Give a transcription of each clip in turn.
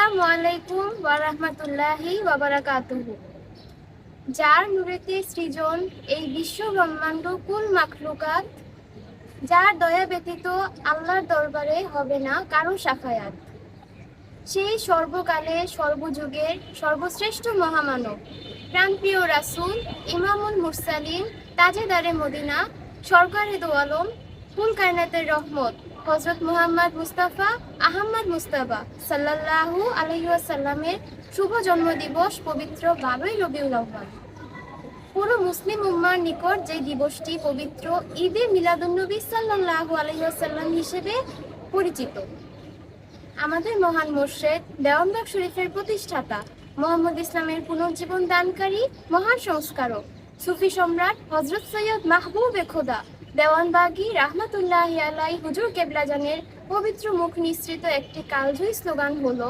আসসালামু আলাইকুম ওয়া রাহমাতুল্লাহি ওয়া বারাকাতুহু যার নূরেতে সৃজন এই বিশ্ব ব্রহ্মাণ্ড কুল মাখলুকাত, যার দয়া ব্যতীত আল্লাহর দরবারে হবে না কারও সাফায়াত। সেই সর্বকালে সর্বযুগের সর্বশ্রেষ্ঠ মহামানব, প্রাণপ্রিয় রাসূল ইমামুল মুরসালিন, তাজেদারে মদিনা, সরকারে দো আলম কুল কায়নাতের রহমত হজরত মুহাম্মদ মুস্তাফা আহমদ মুস্তাফা সাল্লাল্লাহু আলহিউসাল্লামের শুভ জন্মদিবস পবিত্র বারোই রবিউল আহ্বান পুরো মুসলিম উম্মার নিকট যে দিবসটি পবিত্র ঈদে মিলাদুন্নবী সাল্লাল্লাহু আলহিউসাল্লাম হিসেবে পরিচিত। আমাদের মহান মোর্শেদ দেওয়ানবাগ শরীফের প্রতিষ্ঠাতা মোহাম্মদ ইসলামের পুনর্জীবন দানকারী মহান সংস্কারক, সুফি সম্রাট হজরত সৈয়দ মাহবুবে খোদা দেওয়ানবাগি রাহমাতুল্লাহ আলাই হুজুর কেবলাজানের পবিত্র মুখ নিঃসৃত একটি কালজয়ী স্লোগান হলো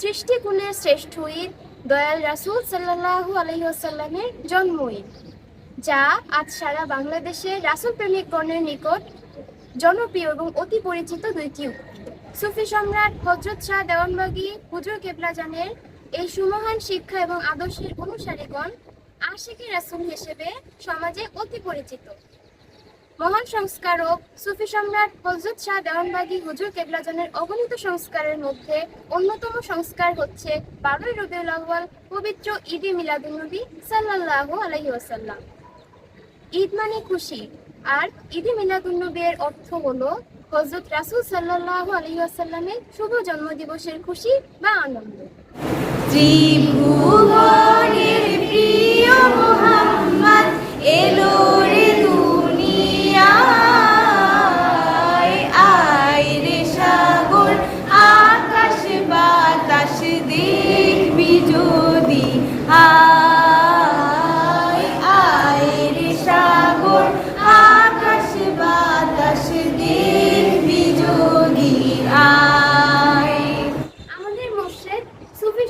সৃষ্টিকুলের শ্রেষ্ঠ ঈদ, দয়াল রাসূল সাল্লাল্লাহু আলহিহাসাল্লামের জন্ম ঈদ যা আজ সারা বাংলাদেশের রাসূল প্রেমিকগণের নিকট জনপ্রিয় এবং অতি পরিচিত দুইটি সুফি সম্রাট হজরত শাহ দেওয়ানবাগি হুজুর কেবলাজানের এই সুমহান শিক্ষা এবং আদর্শের অনুসারীগণ আশিকি রাসূল হিসেবে সমাজে অতি পরিচিত। মহান সংস্কারক সুফি সম্রাট হজরত শাহ দেওয়ানবাগি হুজুর কেবলাজনের অগণিত সংস্কারের মধ্যে অন্যতম সংস্কার হচ্ছে বারোই রবিউল আউয়াল পবিত্র ঈদে মিলাদুন্নবী সাল্লাল্লাহু আলাইহি ওয়াসাল্লাম। ঈদ মানে খুশি। আর ঈদে মিলাদুন্নবী এর অর্থ হলো হজরত রাসূল সাল্লাল্লাহু আলাইহি ওয়াসাল্লামের শুভ জন্মদিবসের খুশি বা আনন্দ। ত্রিভুবনের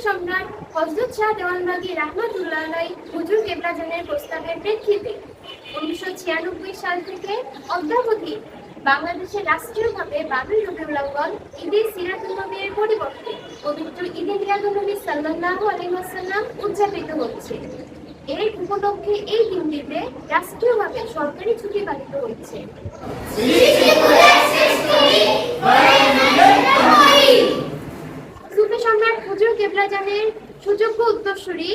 সম্রাট হজরত শাহ দেওয়ানবাগি রাহমাতুল্লাহ হুজুর কেবলাজানের প্রস্তাবের প্রেক্ষিতে উনিশশো ছিয়ানব্বই সাল থেকে অদ্যাবধি বাংলাদেশে রাষ্ট্রীয়ভাবে বাবুই রবিউল আউয়াল ঈদে সিরাতুন্নবীর পরিবর্তে পবিত্র ঈদে মিলাদুন্নবী সাল্লাল্লাহু আলাইহি ওয়াসাল্লাম উদযাপিত হচ্ছে। এর উপলক্ষে এই দিনটিতে রাষ্ট্রীয়ভাবে সরকারি ছুটি পালিত হচ্ছে সুফি সম্রাট হুজুর সুযোগ্য উত্তরসূরি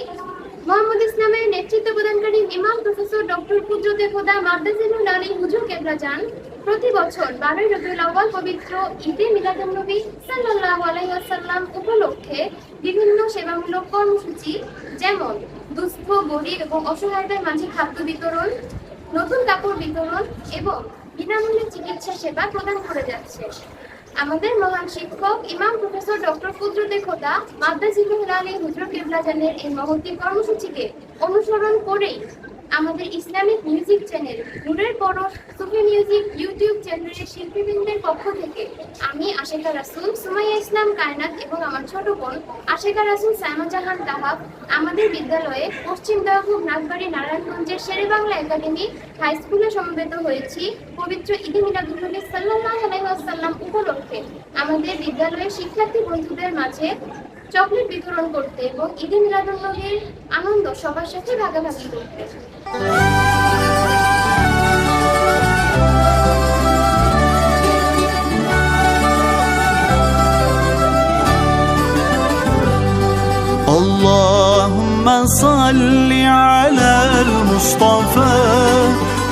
মোহাম্মদ ইসলামের নেতৃত্ব প্রদানকারী ইমাম প্রফেসর ডক্টর কুদরতে খোদা মাদ্রাসিনুল আলী হুজুর কেবলাজান প্রতি বছর বারোই রবিউল আউয়াল পবিত্র ঈদে মিলাদুন্নবী সাল্লাল্লাহু আলাইহি ওয়াসাল্লাম উপলক্ষে বিভিন্ন সেবামূলক কর্মসূচি, যেমন দুস্থ, গরিব এবং অসহায়দের মাঝে খাদ্য বিতরণ, নতুন কাপড় বিতরণ এবং বিনামূল্যে চিকিৎসা সেবা প্রদান করে যাচ্ছে। আমাদের মহান শিক্ষক, ইমাম প্রফেসর ডক্টর কুদরতে খোদা মাদ্রাসিকুল আলী হুজুর কেবলাজানের এই মহতী কর্মসূচিকে অনুসরণ করেই আমাদের ইসলামিক মিউজিক চ্যানেল নূরের পরশ, সুফি মিউজিক ইউটিউব চ্যানেলের শিল্পীবৃন্দের পক্ষ থেকে আমি আশেকা রাসুল, সুমাইয়া ইসলাম কায়নাত এবং আমার ছোট বোন আশেকা রাসুল সাইমা জাহান তাহাব আমাদের বিদ্যালয়ে পশ্চিম দয়াপুর নাগবাড়ি নারায়ণগঞ্জের শেরে বাংলা একাডেমি হাই স্কুলে সমবেত হয়েছি। পবিত্র ঈদে মিলাদুল্নবী সাল্লাল্লাহু আলাইহি উপলক্ষে আমাদের বিদ্যালয়ের শিক্ষার্থী বন্ধুদের মাঝে চকলেট বিতরণ করতে এবং ঈদে মিলাদুল্নবীর আনন্দ সবার সাথে ভাগাভাগি করতে। اللهم صل على المصطفى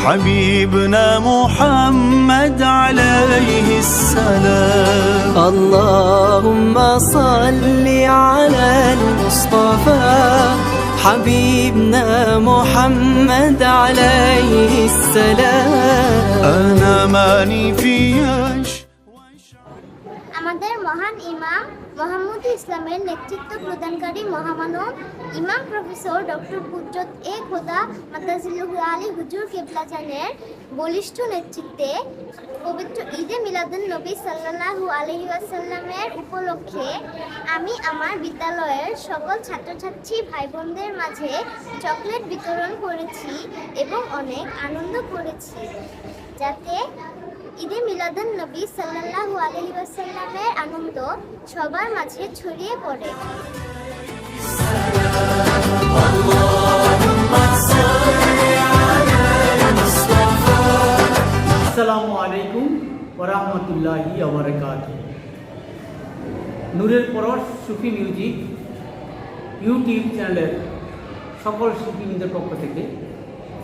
حبيبنا محمد عليه السلام. اللهم صل على المصطفى حبيبنا محمد عليه السلام. أنا ماني فياش ইমাম মোহাম্মদ ইসলামের নেতৃত্ব প্রদানকারী মহামানব ইমাম প্রফেসর ডক্টর কুদরত এ খোদা মাতাজিল্লুহ আলী হুজুর কেবলাজানের বলিষ্ঠ নেতৃত্বে পবিত্র ঈদে মিলাদুন নবী সাল্লাল্লাহু আলহি আসাল্লামের উপলক্ষে আমি আমার বিদ্যালয়ের সকল ছাত্রছাত্রী ভাই বোনদের মাঝে চকলেট বিতরণ করেছি এবং অনেক আনন্দ করেছি। যাতে ঈদে মিলাদুন নবী সাল্লাল্লাহু আলাইহি ওয়াসাল্লামের আনন্দ সবার মাঝে ছড়িয়ে পড়ে। আসসালামু আলাইকুম ওরহমতুল্লাহি আবরকাত নূরের পরশ সুফি মিউজিক ইউটিউব চ্যানেলের সকল শিল্পীদের পক্ষ থেকে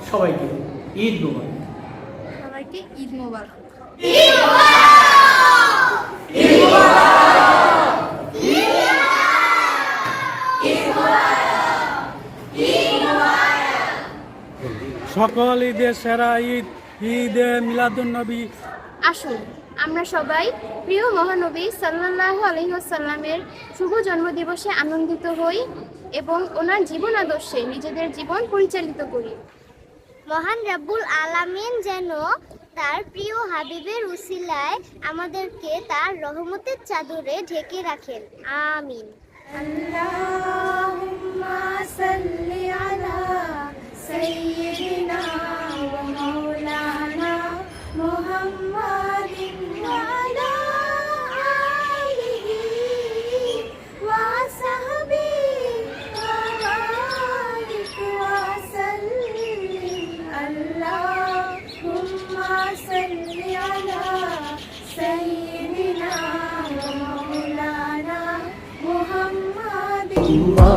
সবাইকে ঈদ মোবারক। সবাইকে ঈদ মোবারক। সকল ঈদের সেরা ঈদ, ঈদে মিলাদুন্নবী। আসুন, আমরা সবাই প্রিয় মহানবী সাল্লাল্লাহু আলাইহি ওয়াসাল্লামের শুভ জন্মদিবসে আনন্দিত হই এবং ওনার জীবন আদর্শে নিজেদের জীবন পরিচালিত করি। মহান রাব্বুল আলামিন যেন তার প্রিয় হাবিবের উসিলায় আমাদেরকে তার রহমতের চাদরে ঢেকে রাখেন। আমিন। আল্লাহুম্মা you are.